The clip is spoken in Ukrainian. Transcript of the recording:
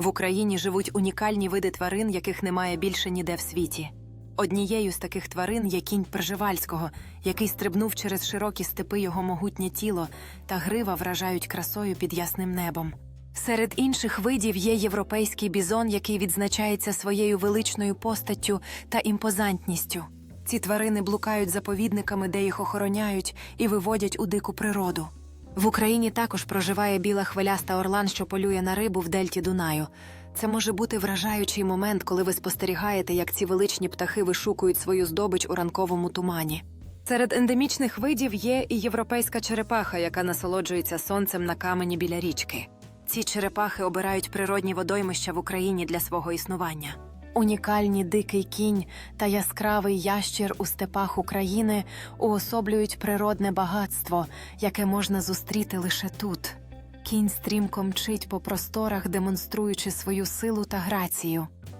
В Україні живуть унікальні види тварин, яких немає більше ніде в світі. Однією з таких тварин є кінь Пржевальського, який стрибнув через широкі степи його могутнє тіло та грива вражають красою під ясним небом. Серед інших видів є європейський бізон, який відзначається своєю величною постаттю та імпозантністю. Ці тварини блукають заповідниками, де їх охороняють і виводять у дику природу. В Україні також проживає біла хвиляста орлан, що полює на рибу в дельті Дунаю. Це може бути вражаючий момент, коли ви спостерігаєте, як ці величні птахи вишукують свою здобич у ранковому тумані. Серед ендемічних видів є і європейська черепаха, яка насолоджується сонцем на камені біля річки. Ці черепахи обирають природні водоймища в Україні для свого існування. Унікальні дикий кінь та яскравий ящір у степах України уособлюють природне багатство, яке можна зустріти лише тут. Кінь стрімко мчить по просторах, демонструючи свою силу та грацію.